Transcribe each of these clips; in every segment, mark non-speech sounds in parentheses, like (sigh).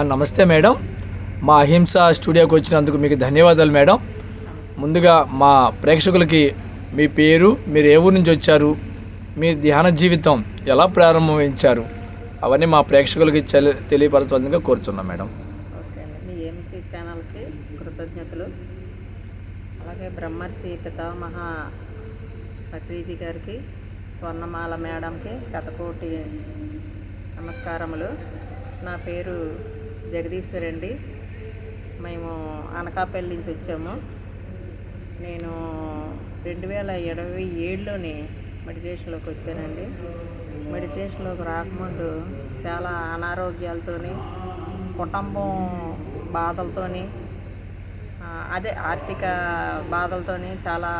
నమస్తే మేడం. మా అహింస స్టూడియోకి వచ్చినందుకు మీకు ధన్యవాదాలు మేడం. ముందుగా మా ప్రేక్షకులకి మీ పేరు మీరు ఏ ఊరు నుంచి వచ్చారు మీ ధ్యాన జీవితం ఎలా ప్రారంభించారు అవన్నీ మా ప్రేక్షకులకి చెలి- తెలియపరచాల్సిందిగా కోరుచున్నాం మేడం. మీ ఏఎంసీ ఛానల్కి కృతజ్ఞతలు. అలాగే బ్రహ్మర్షి పితామహ పత్రిజీ గారికి స్వర్ణమాల మేడంకి శతకోటి నమస్కారములు. నా పేరు జగదీశ్వర్ అండి మేము అనకాపల్లి నుంచి వచ్చాము. నేను రెండు వేల ఇరవై ఏడులోని మెడిటేషన్లోకి వచ్చానండి. మెడిటేషన్లోకి రాకముందు చాలా అనారోగ్యాలతోని కుటుంబం బాధలతోని అదే ఆర్థిక బాధలతోని చాలా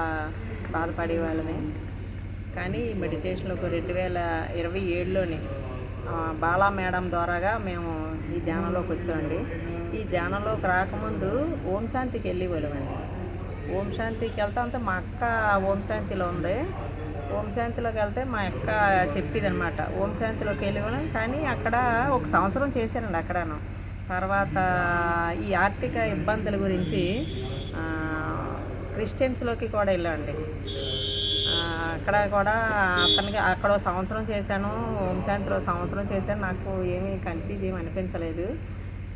బాధపడేవాళ్ళమే. కానీ మెడిటేషన్లోకి రెండు వేల ఇరవై ఏడులోని బాలా మేడం ద్వారాగా మేము ఈ ధ్యానంలోకి వచ్చామండి. ఈ ధ్యానంలోకి రాకముందు ఓం శాంతికి వెళ్ళి వెళ్ళమండి. ఓం శాంతికి వెళ్తే అంతే మా అక్క ఓం శాంతిలో ఉంది. ఓం శాంతిలోకి వెళ్తే మా అక్క చెప్పేది అనమాట ఓం శాంతిలోకి వెళ్ళి కానీ అక్కడ ఒక సంవత్సరం చేశానండి అక్కడను. తర్వాత ఈ ఆర్థిక ఇబ్బందుల గురించి క్రిస్టియన్స్లోకి కూడా వెళ్ళామండి. అక్కడ కూడా అతనికి అక్కడ సంవత్సరం చేశాను. ఓం శాంతిలో సంవత్సరం చేశాను. నాకు ఏమీ కన్ఫ్యూజ్ ఏమి అనిపించలేదు.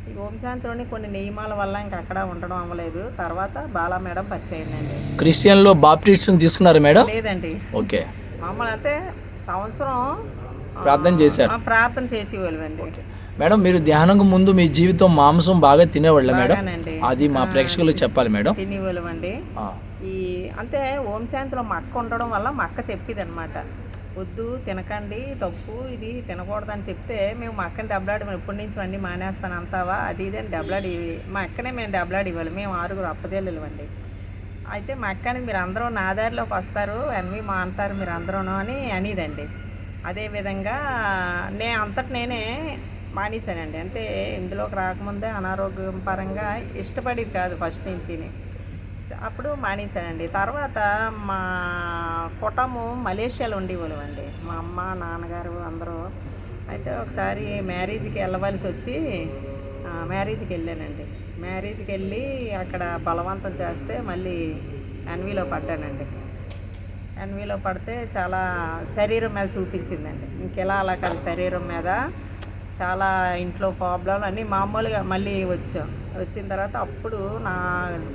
ఈ ఓం శాంతిలోని కొన్ని నియమాల వల్ల ఇంకా అక్కడ ఉండడం అవ్వలేదు. తర్వాత బాలా మేడం పరిచయిందండి క్రిస్టియన్లో బాప్టిస్ట్ తీసుకున్నారు మేడం? లేదండి. ఓకే. మామూలు అయితే సంవత్సరం ప్రార్థన చేశారు. ప్రార్థన చేసి వెళ్ళండి మేడం మీరు ధ్యానంకు ముందు మీ జీవితం మాంసం బాగా తినేవాళ్ళ మేడం? అది మా ప్రేక్షకులకు చెప్పాలి మేడం. తిని వెళ్ళమండి ఆ, ఈ అంటే ఓం శాంతిలో మక్క ఉండడం వల్ల మా అక్క అనమాట వద్దు తినకండి తప్పు ఇది తినకూడదని చెప్తే మేము మా అక్కని దెబ్బలాడి ఎప్పటి నుంచి అన్నీ మానేస్తాను అంతావా అది ఇది అని దెబ్బలాడి మా అక్కనే మేము దెబ్బలాడి ఇవ్వాలి. మేము ఆరుగురు అప్పచెల్లెలు అండి అయితే మా అక్కని మీరు అందరూ నా దారిలోకి వస్తారు అన్నీ మా అంటారు మీరు అందరూ అని అనేదండి. అదేవిధంగా నే అంతటి నేనే మానేశానండి. అంటే ఇందులోకి రాకముందే అనారోగ్యం పరంగా ఇష్టపడేది కాదు ఫస్ట్ నుంచి అప్పుడు మానేశానండి. తర్వాత మా కుటుంబం మలేషియాలో ఉండేవాళ్ళం అండి. మా అమ్మ నాన్నగారు అందరూ అయితే ఒకసారి మ్యారేజ్కి వెళ్ళవలసి వచ్చి మ్యారేజ్కి వెళ్ళానండి. మ్యారేజ్కి వెళ్ళి అక్కడ బలవంతం చేస్తే మళ్ళీ ఎన్వీలో పడ్డానండి. ఎన్వీలో పడితే చాలా శరీరం మీద చూపించిందండి. ఇంకెలా అలా కాదు శరీరం మీద చాలా ఇంట్లో ప్రాబ్లం అన్నీ మామూలుగా మళ్ళీ వచ్చాం వచ్చిన తర్వాత అప్పుడు నా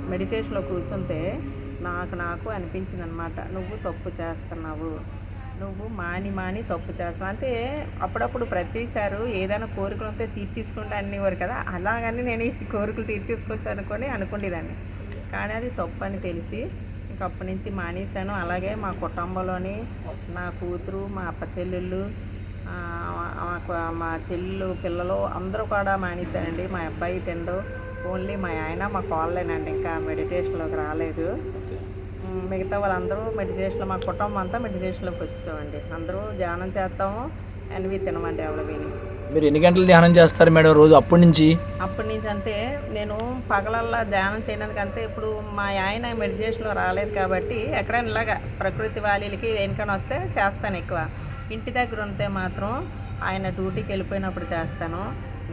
మెడిటేషన్లో కూర్చుంటే నాకు నాకు అనిపించింది అనమాట నువ్వు తప్పు చేస్తున్నావు. నువ్వు మాని మాని తప్పు చేస్తున్నావు. అంటే అప్పుడప్పుడు ప్రతిసారి ఏదైనా కోరికలు ఉంటే తీర్చేసుకుంటా అనేవారు కదా. అలాగని నేను ఈ కోరికలు తీర్చేసుకోవచ్చు అనుకొని అనుకునేదాన్ని కానీ అది తప్పు అని తెలిసి ఇంకప్పటి నుంచి మానేశాను. అలాగే మా కుటుంబంలోని నా కూతురు మా అప్ప చెల్లెళ్ళు మా చెల్లెలు పిల్లలు అందరూ కూడా మానేశారండి. మా అబ్బాయి తిండు. ఓన్లీ మా ఆయన మా కోళ్ళేనండి. ఇంకా మెడిటేషన్లోకి రాలేదు. మిగతా వాళ్ళందరూ మెడిటేషన్లో మా కుటుంబం అంతా మెడిటేషన్లోకి వచ్చామండి అందరూ ధ్యానం చేస్తాము. అన్వి తినమండి ఎవరు విని. మీరు ఎన్ని గంటలు ధ్యానం చేస్తారు మేడం రోజు? అప్పటి నుంచి? అప్పటి నుంచి అంతే నేను పగలల్లా ధ్యానం చేయడానికి అంతే. ఇప్పుడు మా ఆయన మెడిటేషన్లో రాలేదు కాబట్టి ఎక్కడైనా ఇలాగా ప్రకృతి వాలీలకి దేనికైనా వస్తే చేస్తాను ఎక్కువ. ఇంటి దగ్గర ఉంటే మాత్రం ఆయన డ్యూటీకి వెళ్ళిపోయినప్పుడు చేస్తాను.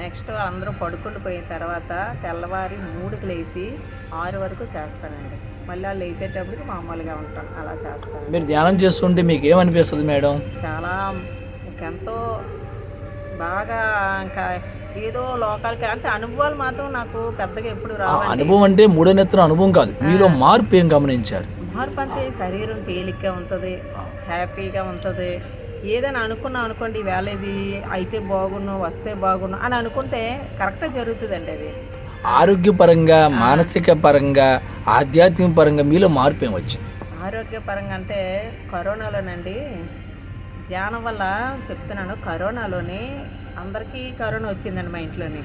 నెక్స్ట్ అందరూ పడుకుని పోయిన తర్వాత తెల్లవారి మూడుకి లేచి ఆరు వరకు చేస్తానండి. మళ్ళీ వాళ్ళు లేచేటప్పటికి మామూలుగా ఉంటాను అలా చేస్తాను. మీరు ధ్యానం చేస్తుంటే మీకు ఏమనిపిస్తుంది మేడం? చాలా ఇంకెంతో బాగా ఇంకా ఏదో లోకాలకి అంటే అనుభవాలు మాత్రం నాకు పెద్దగా ఎప్పుడు ఆ రావండి. అనుభవం అంటే మూడో నెత్తున అనుభవం కాదు మీలో మార్పు ఏం గమనించారు? మార్పు అంటే శరీరం తేలిగ్గా ఉంటుంది హ్యాపీగా ఉంటుంది ఏదైనా అనుకున్నాం అనుకోండి వేళ ఇది అయితే బాగున్ను వస్తే బాగున్ను అని అనుకుంటే కరెక్ట్గా జరుగుతుందండి అది. ఆరోగ్యపరంగా మానసిక పరంగా ఆధ్యాత్మిక పరంగా మీలో మార్పు ఏం వచ్చింది? ఆరోగ్యపరంగా అంటే కరోనాలోనండి. ధ్యానం వల్ల చెప్తున్నాను కరోనాలోని అందరికీ కరోనా వచ్చిందండి మా ఇంట్లోని.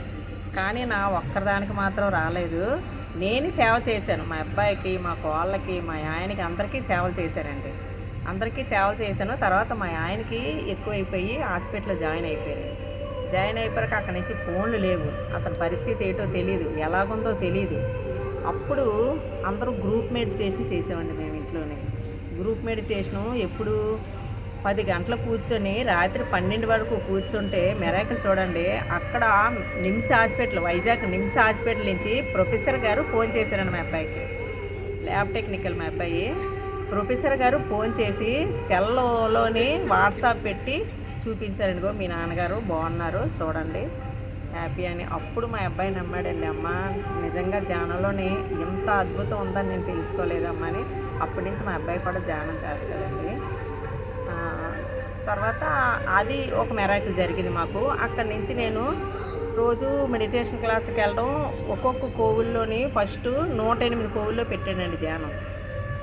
కానీ నా ఒక్కదానికి మాత్రం రాలేదు. నేను సేవ చేశాను. మా అబ్బాయికి మా కోళ్ళకి మా ఆయనకి అందరికీ సేవలు చేశానండి అందరికీ సేవలు చేశాను. తర్వాత మా ఆయనకి ఎక్కువైపోయి హాస్పిటల్లో జాయిన్ అయిపోయాను. జాయిన్ అయిపోయాక అక్కడి నుంచి ఫోన్లు లేవు. అతని పరిస్థితి ఏంటో తెలియదు ఎలాగుందో తెలియదు అప్పుడు అందరూ గ్రూప్ మెడిటేషన్ చేసామండి మేము ఇంట్లోనే. గ్రూప్ మెడిటేషను ఎప్పుడు పది గంటలు కూర్చొని రాత్రి పన్నెండు వరకు కూర్చుంటే మెరాకలు చూడండి అక్కడ NIMS hospital Vizag NIMS hospital నుంచి ప్రొఫెసర్ గారు ఫోన్ చేశారండి మా అబ్బాయికి. ల్యాబ్ టెక్నికల్ మా అబ్బాయి. ప్రొఫెసర్ గారు ఫోన్ చేసి సెల్లోని వాట్సాప్ పెట్టి చూపించారండి మీ నాన్నగారు బాగున్నారు చూడండి. హ్యాపీ అని. అప్పుడు మా అబ్బాయి నమ్మాడండి అమ్మ నిజంగా జానంలోనే ఎంత అద్భుతం ఉందని నేను తెలుసుకోలేదమ్మా అని. అప్పటి నుంచి మా అబ్బాయి కూడా ధ్యానం చేస్తాడండి. తర్వాత అది ఒక మెరాకిల్ జరిగింది మాకు. అక్కడి నుంచి నేను రోజు మెడిటేషన్ క్లాస్కి వెళ్ళడం ఒక్కొక్క కోవుల్లోని ఫస్ట్ నూట ఎనిమిది కోవుల్లో పెట్టానండి ధ్యానం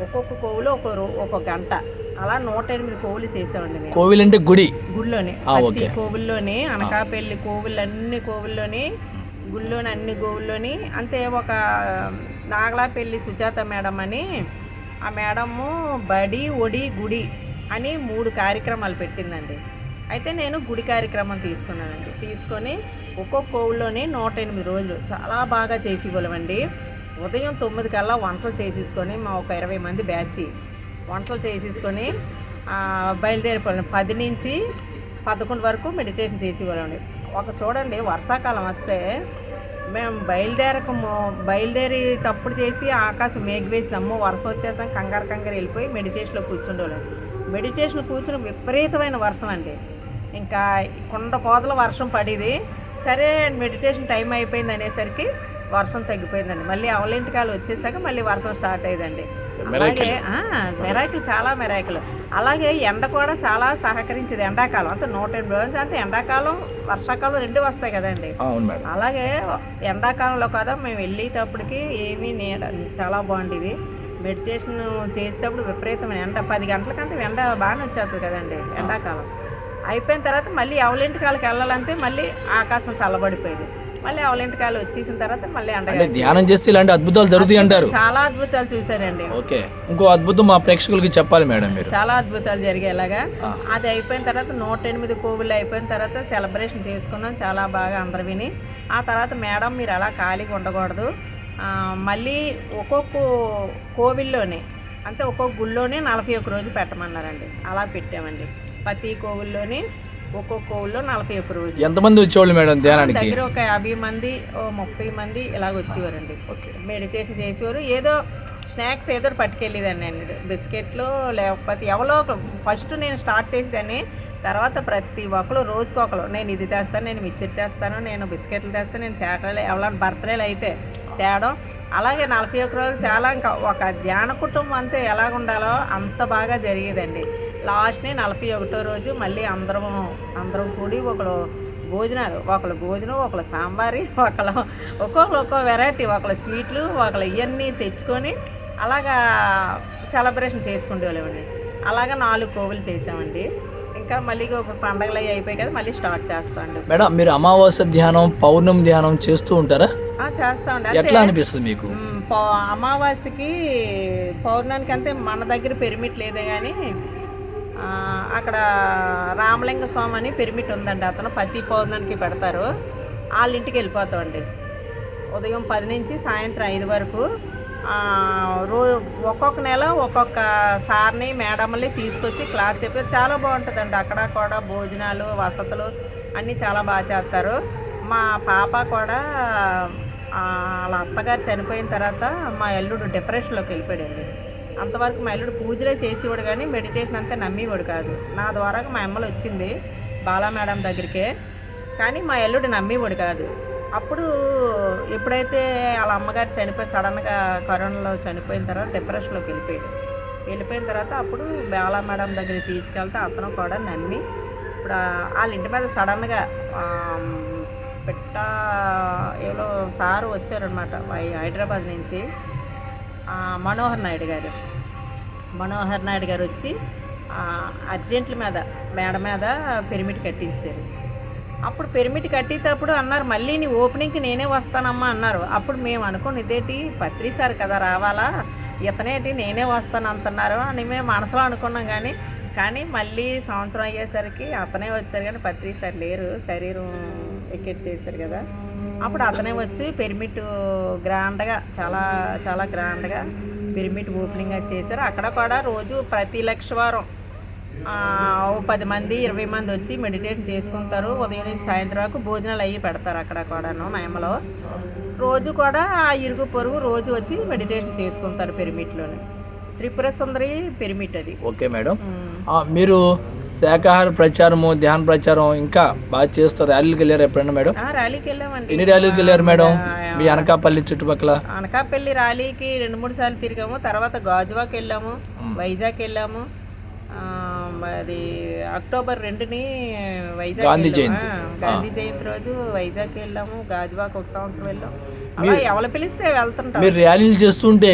ఒక్కొక్క కోవులో ఒక ఒక గంట. అలా నూట ఎనిమిది కోవులు చేసామండి కోవిల్ అంటే గుడి? గుళ్ళోని. ఆ, ప్రతి. కోవుల్లోని అనకాపల్లి కోవులు అన్ని కోవుల్లోని గుళ్ళోని అన్ని గోవుల్లోని అంతే ఒక నాగలాపల్లి సుజాత మేడం అని ఆ మేడము బడి ఒడి గుడి అని మూడు కార్యక్రమాలు పెట్టిందండి. అయితే నేను గుడి కార్యక్రమం తీసుకున్నానండి. తీసుకొని ఒక్కొక్క కోవుల్లోని నూట ఎనిమిది రోజులు చాలా బాగా చేసి ఇవ్వలేమండి ఉదయం తొమ్మిది కల్లా వంటలు చేసేసుకొని మా ఒక ఇరవై మంది బ్యాచ్ వంటలు చేసేసుకొని ఆ, బయలుదేరిపోయాం పది నుంచి పదకొండు వరకు మెడిటేషన్ చేసేవాళ్ళండి. ఒక చూడండి వర్షాకాలం వస్తే మేము బయలుదేరకము బయలుదేరి తప్పుడు చేసి ఆకాశం మేఘవేసి అమ్మో వర్షం వచ్చేస్తాం కంగారు కంగారు వెళ్ళిపోయి మెడిటేషన్లో కూర్చుండేవాళ్ళం. మెడిటేషన్లో కూర్చుని విపరీతమైన వర్షం అండి. ఇంకా కొండ పోదల వర్షం పడేది. సరే మెడిటేషన్ టైం అయిపోయింది అనేసరికి వర్షం తగ్గిపోయిందండి. మళ్ళీ అవలింటికాలు వచ్చేసాక మళ్ళీ వర్షం స్టార్ట్ అయ్యిందండి. అలాగే మెరాకిల్ చాలా మెరాకిల్. అలాగే ఎండ కూడా చాలా సహకరించేది ఎండాకాలం. అంటే నూట ఎనభై రోజులు అంటే ఎండాకాలం వర్షాకాలం రెండు వస్తాయి కదండి. అలాగే ఎండాకాలంలో కదా మేము వెళ్ళేటప్పటికి ఏమీ నీడ చాలా బాగుండేది. మెడిటేషన్ చేసేటప్పుడు విపరీతమైన ఎండ. పది గంటల కంటే ఎండ బాగానే వచ్చేస్తుంది కదండి ఎండాకాలం. అయిపోయిన తర్వాత మళ్ళీ అవలింటికాలకి వెళ్ళాలంటే మళ్ళీ ఆకాశం చల్లబడిపోయేది. మళ్ళీ అవలింటికాయలు వచ్చేసిన తర్వాత మళ్ళీ అంటే ధ్యానం చేస్తే ఇలాంటి అద్భుతాలు జరుగుతాయి అంటారు. చాలా అద్భుతాలు చూశానండి ఓకే. ఇంకో అద్భుతం మా ప్రేక్షకులకి చెప్పాలి మేడం మీరు. చాలా అద్భుతాలు జరిగేలాగా. అది అయిపోయిన తర్వాత నూట ఎనిమిది కోవిళ్ళు అయిపోయిన తర్వాత సెలబ్రేషన్ చేసుకున్నాం. చాలా బాగా అందరు విని. ఆ తర్వాత మేడం మీరు అలా ఖాళీగా ఉండకూడదు. ఆ, మళ్ళీ ఒక్కొక్క కోవిల్లోనే అంటే ఒక్కొక్క గుళ్ళోనే నలభై ఒక్క రోజు పెట్టమన్నారండి. అలా పెట్టామండి. ప్రతి కోవిల్లోని ఒక్కొక్క కోవిల్లో నలభై ఒక్క రోజు ఎంతమంది వచ్చేవాళ్ళు మేడం ధ్యానానికి? దగ్గర ఒక యాభై మంది ఓ ముప్పై మంది ఇలాగ వచ్చేవారండి. మెడిటేషన్ చేసేవారు. ఏదో స్నాక్స్ ఏదో పట్టుకెళ్ళేదాన్ని నేను బిస్కెట్లు లేకపోతే ఎవరో ఫస్ట్ నేను స్టార్ట్ చేసేదాన్ని. తర్వాత ప్రతి ఒక్కరు రోజుకొకరు నేను ఇది తెస్తాను నేను మిక్చర్ తెస్తాను నేను బిస్కెట్లు తెస్తాను నేను చాకలు ఎవరైనా బర్త్డేలు అయితే తేడం. అలాగే నలభై ఒక్క రోజులు చాలా ఇంకా ఒక ధ్యాన కుటుంబం అంతే ఎలాగ ఉండాలో అంత బాగా జరిగేదండి. లాస్ట్ని నలభై ఒకటో రోజు మళ్ళీ అందరం అందరం కూడి ఒకరు భోజనాలు ఒకళ్ళు భోజనం ఒకళ్ళు సాంబారి ఒకళ్ళు ఒక్కొక్కరు ఒక్కో వెరైటీ ఒకళ్ళు స్వీట్లు ఒకళ్ళు ఇవన్నీ తెచ్చుకొని అలాగా సెలబ్రేషన్ చేసుకుంటేవాళ్ళమండి. అలాగా నాలుగు కోవులు చేసామండి. ఇంకా మళ్ళీ ఒక పండగలు అవి అయిపోయి కదా మళ్ళీ స్టార్ట్ చేస్తామండి. మేడం మీరు అమావాస్య ధ్యానం పౌర్ణమి ధ్యానం చేస్తూ ఉంటారా? చేస్తామండి. ఎట్లా అనిపిస్తుంది మీకు? అమావాస్యకి పౌర్ణానికి అంతే మన దగ్గర పెరిమిట్ లేదే కానీ అక్కడ రామలింగ స్వామి అని పెరిమిట్ ఉందండి. అతను ప్రతి పౌర్ణానికి పెడతారు. వాళ్ళ ఇంటికి వెళ్ళిపోతామండి ఉదయం పది నుంచి సాయంత్రం ఐదు వరకు. రో ఒక్కొక్క నెల ఒక్కొక్క సార్ని మేడంని తీసుకొచ్చి క్లాస్ చెప్పి చాలా బాగుంటుందండి. అక్కడ కూడా భోజనాలు వసతులు అన్నీ చాలా బాగా చేస్తారు. మా పాప కూడా వాళ్ళ అత్తగారు చనిపోయిన తర్వాత మా అల్లుడు డిప్రెషన్లోకి వెళ్ళిపోయాడండి. అంతవరకు మా అల్లుడు పూజలే చేసేవాడు కానీ మెడిటేషన్ అంతా నమ్మేవాడు కాదు. నా ద్వారా మా అమ్మలు వచ్చింది బాలా మేడం దగ్గరికే. కానీ మా అల్లుడు నమ్మేవాడు కాదు. అప్పుడు ఎప్పుడైతే వాళ్ళ అమ్మగారు చనిపోయి సడన్గా కరోనాలో చనిపోయిన తర్వాత డిప్రెషన్లోకి వెళ్ళిపోయాడు. వెళ్ళిపోయిన తర్వాత అప్పుడు బాలా మేడం దగ్గరికి తీసుకెళ్తే అతను కూడా నమ్మి ఇప్పుడు వాళ్ళ ఇంటి మీద సడన్గా పెట్ట పిట్ట ఏదో సారు వచ్చారనమాట హైదరాబాద్ నుంచి. మనోహర్ నాయుడు గారు. మనోహర్ నాయుడు గారు వచ్చి అర్జెంట్ల మీద మేడ మీద పిరమిడ్ కట్టించారు. అప్పుడు పిరమిడ్ కట్టేటప్పుడు అన్నారు మళ్ళీ నీ ఓపెనింగ్కి నేనే వస్తానమ్మా అన్నారు. అప్పుడు మేము అనుకోండి ఇదేంటి పత్రిసారు కదా రావాలా? ఇతనేటి నేనే వస్తాను అంటున్నారు. అని మేము మనసులో అనుకున్నాం కానీ కానీ మళ్ళీ సంవత్సరం అయ్యేసరికి అతనే వచ్చారు కానీ పత్రి సార్ లేరు శరీరం ఎక్కెట్ చేశారు కదా. అప్పుడు అతనే వచ్చి పిరమిడ్ గ్రాండ్గా చాలా చాలా గ్రాండ్గా పిరమిడ్ ఓపెనింగ్ అది చేశారు. అక్కడ కూడా రోజు ప్రతి లక్ష వారం ఓ పది మంది ఇరవై మంది వచ్చి మెడిటేషన్ చేసుకుంటారు. ఉదయం నుంచి సాయంత్రం వరకు భోజనాలు అయ్యి పెడతారు అక్కడ కూడాను నయమలో రోజు కూడా ఆ ఇరుగు పొరుగు రోజు వచ్చి మెడిటేషన్ చేసుకుంటారు పిరమిడ్లోనే త్రిపుర సుందరి పిరమిడ్ అది ఓకే మేడం. మీరు శాకాహార ప్రచారము ధ్యాన ప్రచారం ఇంకా బాగా చేస్తారు ర్యాలీకి వెళ్ళారు ఎప్పుడైనా మేడం? ర్యాలీకి వెళ్ళామండి. ఎన్ని ర్యాలీకి వెళ్ళారు మేడం? మీ అనకాపల్లి చుట్టుపక్కల? అనకాపల్లి ర్యాలీకి రెండు మూడు సార్లు తిరిగాము. తర్వాత గాజువాక్ వెళ్ళాము వైజాగ్ వెళ్ళాము. మరి అక్టోబర్ రెండుని వైజాగ్ గాంధీ వెళ్ళాము. జయంతి. గాంధీ జయంతి రోజు వైజాగ్ వెళ్ళాము గాజువాక్ ఒక సంవత్సరం వెళ్ళాం. అలా ఎవరు పిలిస్తే వెళ్తుంటాం. మీరు ర్యాలీలు చేస్తుంటే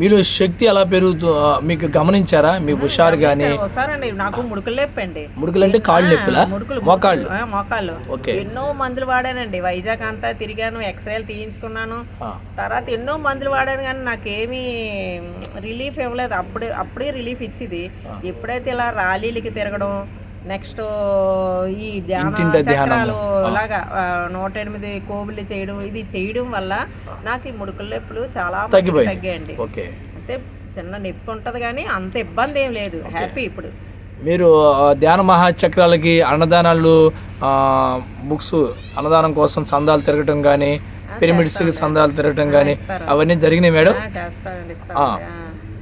మీలో శక్తి ఎలా పెరుగుతూ మీకు గమనించారా? మీ హుషారు కానీ ఒకసారండి నాకు ముడుకులు లేపండి. ముడుకులంటే కాళ్ళు నొప్పులా ముడుకులు మోకాళ్ళు? మోకాళ్ళు. ఓకే. ఎన్నో మందులు వాడానండి. వైజాగ్ అంతా తిరిగాను ఎక్స్రేలు తీయించుకున్నాను. తర్వాత ఎన్నో మందులు వాడాను కానీ నాకేమీ రిలీఫ్ ఇవ్వలేదు. అప్పుడే అప్పుడే రిలీఫ్ ఇచ్చింది. ఎప్పుడైతే ఇలా ర్యాలీలకి తిరగడం నెక్స్ట్ ఈ ధ్యాన. చక్రాలు ఇలాగా ఆ, నూట ఎనిమిది కోబులు చేయడం ఇది చేయడం వల్ల నాకు ఈ ముడుకుల నొప్పులు చాలా. తగ్గాయండి. ఓకే. అంటే చిన్న నొప్పి ఉంటది కానీ అంత ఇబ్బంది ఏం లేదు. హ్యాపీ ఇప్పుడు. మీరు ధ్యాన మహాచక్రాలకి అన్నదానాలు బుక్స్ అన్నదానం కోసం చందాలు తిరగటం కానీ పిరమిడ్స్కి చందాలు తిరగటం కానీ అవన్నీ జరిగినాయి మేడం.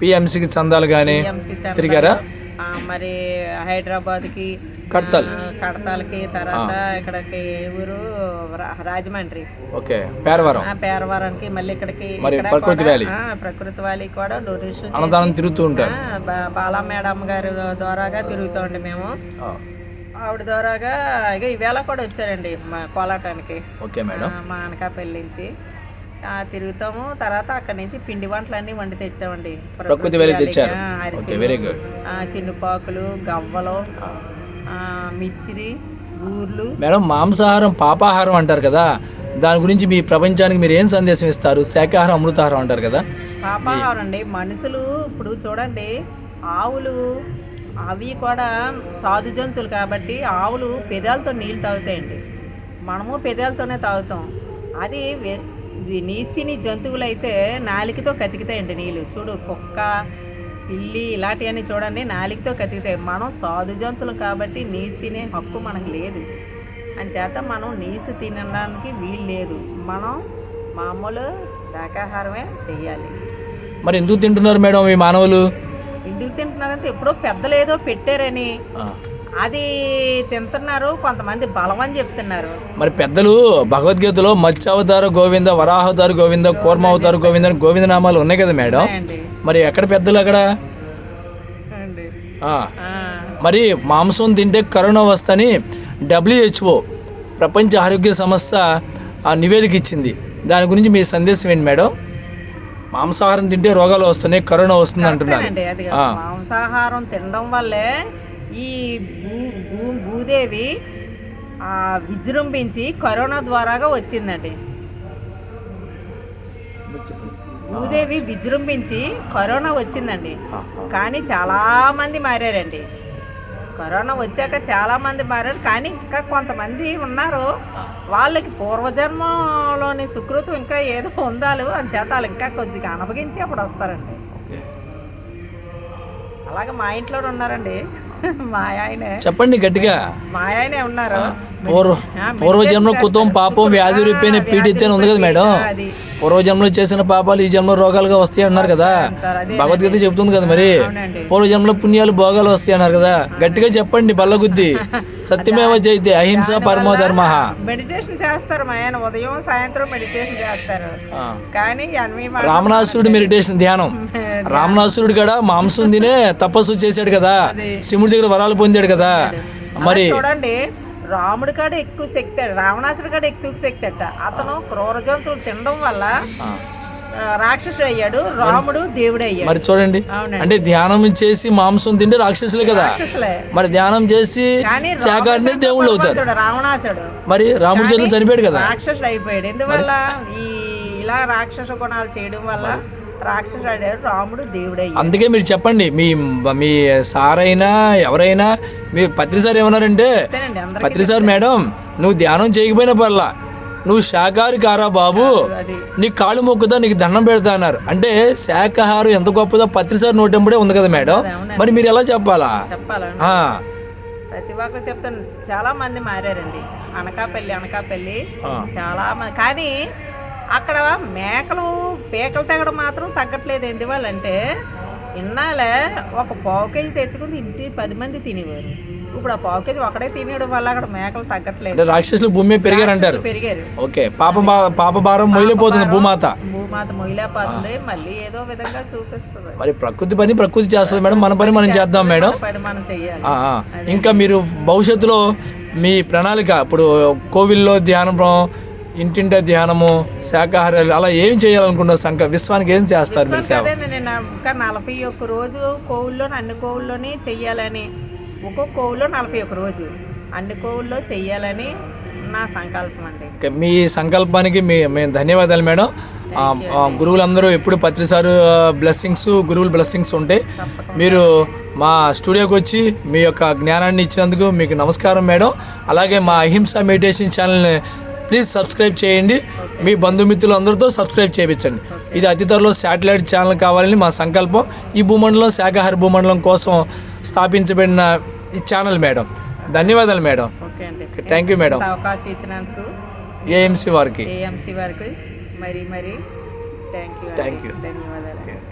పిఎంసికి చందాలు కానీ తిరిగారా? మరి హైదరాబాద్కి కడతాల్. కడతాలకి తర్వాత ఇక్కడికి ఊరు? రాజమండ్రి. ఓకే పేరవరం. పేరవరానికి మళ్ళీ ఇక్కడికి ప్రకృతి వ్యాలీ. ప్రకృతి వ్యాలీ కూడా డొనేషన్ అన్నదానం తిరుగుతూ ఉంటారు. బాలా మేడం గారి ద్వారాగా తిరుగుతామండి మేము. ఆ, ఆవిడ ద్వారాగా ఇక ఈవేళ కూడా వచ్చారండి మా కోలాటానికి. Okay madam. మా అనకాపల్లి నుంచి. తిరుగుతాము. తర్వాత అక్కడి నుంచి పిండి వంటలు అన్నీ వండి తెచ్చామండి. ప్రకృతి తెచ్చారు. చిన్నుపాకులు గవ్వలు మిచ్చిరి ఊర్లు మేడం మాంసాహారం పాపాహారం అంటారు కదా. దాని గురించి మీ ప్రపంచానికి మీరు ఏం సందేశం ఇస్తారు? శాకాహారం అమృతాహారం అంటారు కదా. పాపాహారం అండి. మనుషులు ఇప్పుడు చూడండి ఆవులు అవి కూడా సాధు జంతువులు కాబట్టి ఆవులు పెదాలతో నీళ్ళు తాగుతాయండి. మనము పెదాలతోనే తాగుతాం. అది ఇది నీసి తిని జంతువులు అయితే నాలికతో కతికితాయండి నీళ్ళు. చూడు కుక్క పిల్లి ఇలాంటివన్నీ చూడండి నాలికతో కతికితాయి. మనం సాధు జంతువులు కాబట్టి నీసి తినే హక్కు మనకు లేదు. అంచేత మనం నీసు తినడానికి వీలు లేదు. మనం మామూలు శాకాహారమే చెయ్యాలి. మరి ఎందుకు తింటున్నారు మేడం ఈ మానవులు? ఎందుకు తింటున్నారంటే ఎప్పుడో పెద్దలు ఏదో పెట్టారని అది తింటున్నారు కొంతమంది బలం అని చెప్తున్నారు. మరి పెద్దలు భగవద్గీతలో మత్స్యావతార గోవింద వరాహవతార గోవింద కూర్మావతార గోవింద అని గోవింద నామాలు ఉన్నాయి కదా మేడం. మరి ఎక్కడ పెద్దలు అక్కడ? మరి మాంసం తింటే కరోనా వస్తని డబ్ల్యూహెచ్ఓ ప్రపంచ ఆరోగ్య సంస్థ ఆ నివేదిక ఇచ్చింది. దాని గురించి మీ సందేశం ఏంటి మేడం? మాంసాహారం తింటే రోగాలు వస్తున్నాయి కరోనా వస్తుంది అంటున్నారు. మాంసాహారం తినడం వల్లే ఈ భూ భూ భూదేవి విజృంభించి కరోనా ద్వారాగా వచ్చిందండి. భూదేవి విజృంభించి కరోనా వచ్చిందండి. కానీ చాలా మంది మారారండి. కరోనా వచ్చాక చాలా మంది మారారు. కానీ ఇంకా కొంతమంది ఉన్నారు. వాళ్ళకి పూర్వజన్మలోని సుకృతం ఇంకా ఏదో ఉందాలు. అని చేత వాళ్ళు ఇంకా కొద్దిగా అనపగించి అప్పుడు వస్తారండి. అలాగే మా ఇంట్లో ఉన్నారండి. మా ఆయనే చెప్పండి గట్టిగా. మా ఆయనే ఉన్నారు. పూర్వ పూర్వజన్మ కుతం పాపం వ్యాధి రూపేణ పీడితే ఉంది కదా మేడం? పూర్వజన్మలో చేసిన పాపాలు ఈ జన్మలో రోగాలుగా వస్తాయి అన్నారు కదా? భగవద్గీత చెప్తుంది కదా మరి? పూర్వజన్మలో పుణ్యాలు భోగాలు వస్తాయి అన్నారు కదా? గట్టిగా చెప్పండి బల్లగుద్ది. (laughs) సత్యమేవ జైతే అహింస పరమో ధర్మ మెడిటేషన్ చేస్తారు ఉదయం సాయంత్రం మెడిటేషన్ చేస్తారు. కానీ రామనాసురుడు మెడిటేషన్ ధ్యానం. (laughs) రామనాసురుడు కూడా మాంసం తినే తపస్సు చేశాడు కదా? శివుడి దగ్గర వరాలు పొందాడు కదా? మరి చూడండి రాముడి కాడ ఎక్కువ శక్తి రావణాసుడి కాడ ఎక్కువ శక్తి అట. అతను క్రూర జంతువులు తినడం వల్ల రాక్షసుడు అయ్యాడు రాముడు దేవుడు అయ్యాడు. మరి చూడండి అంటే ధ్యానం చేసి మాంసం తింటే రాక్షసులే కదా. మరి ధ్యానం చేసి శాఖాన్ని దేవుళ్ళు అవుతారు. రావణాసుడు. మరి రాముడి చేతులు చనిపోయాడు కదా. రాక్షసుడు అయిపోయాడు. ఎందువల్ల? ఈ ఇలా రాక్షస గుణాలు చేయడం వల్ల రాక్షసుడు రాముడు దేవుడు అందుకే మీరు చెప్పండి మీ మీ సార్ అయినా ఎవరైనా మీ పత్రి సార్ ఏమన్నారంటే పత్రి సార్ మేడం నువ్వు ధ్యానం చేయకపోయినా పర్లా నువ్వు శాకాహారి కారా బాబు నీకు కాళ్ళు మొక్కుదా నీకు దండం పెడతా అన్నారు. అంటే శాకాహారం ఎంత గొప్పదో పత్రిసారి నోటెంబడే ఉంది కదా మేడం. మరి మీరు ఎలా చెప్పాలా? ప్రతి ఒక్కరు చెప్తాను. చాలా మంది మారారండి. అనకాపల్లి అనకాపల్లి. చాలా మంది కానీ అక్కడ మేకలు పీకలు తెగడం మాత్రం తగ్గట్లేదు ఎందువల్లంటే ఇన్నాళ్ళే ఒక పావు కేజీ తెచ్చుకుని ఇంటి పది మంది తినేవారు. ఇప్పుడు ఆ పావు కేజీ ఒకడే తినేయడం వల్ల అక్కడ మేకలు తగ్గట్లేదు. రాక్షసులు భూమి మీద పెరిగారంటారు పెరిగారు. ఓకే పాప పాప భారం మొయిలిపోతుంది భూమాత. భూమాత మొయిలేపోతుంది మళ్ళీ ఏదో విధంగా చూపిస్తుంది. మరి ప్రకృతి పని ప్రకృతి చేస్తుంది మేడం మన పని మనం చేద్దాం మేడం. పని మనం ఆ. ఇంకా మీరు భవిష్యత్తులో మీ ప్రణాళిక ఇప్పుడు కోవిల్లో ధ్యానం ఇంటింట ధ్యానము శాకాహారాలు అలా ఏం చేయాలనుకున్నారు సంక విశ్వానికి ఏం చేస్తారు మీరు సేవ? ఇంకా నలభై ఒక్క రోజు కోవుల్లో అన్ని కోవుల్లోని చెయ్యాలని. ఒక్కొక్క కోవుల్లో నలభై ఒక్క రోజు. అన్ని కోవుల్లో చెయ్యాలని నా సంకల్పం అండి. మీ సంకల్పానికి మీ మేము ధన్యవాదాలు మేడం. గురువులందరూ ఎప్పుడు పత్రిసారు బ్లెస్సింగ్స్ గురువుల బ్లెస్సింగ్స్ ఉంటాయి మీరు మా స్టూడియోకి వచ్చి మీ యొక్క జ్ఞానాన్ని ఇచ్చినందుకు మీకు నమస్కారం మేడం. అలాగే మా అహింస మెడిటేషన్ ఛానల్ని ప్లీజ్ సబ్స్క్రైబ్ చేయండి. మీ బంధుమిత్రులు అందరితో సబ్స్క్రైబ్ చేయించండి. ఇది అతి త్వరలో శాటిలైట్ ఛానల్ కావాలని మా సంకల్పం. ఈ భూమండలం శాకాహార భూమండలం కోసం స్థాపించబడిన ఈ ఛానల్ మేడం. ధన్యవాదాలు మేడం. Thank you madam. ఇంత అవకాశం ఇచ్చినందుకు? ఏఎంసీ వారికి. ఏఎంసీ వరకు. మరి మరి. Thank you Thank you. ధన్యవాదాలు.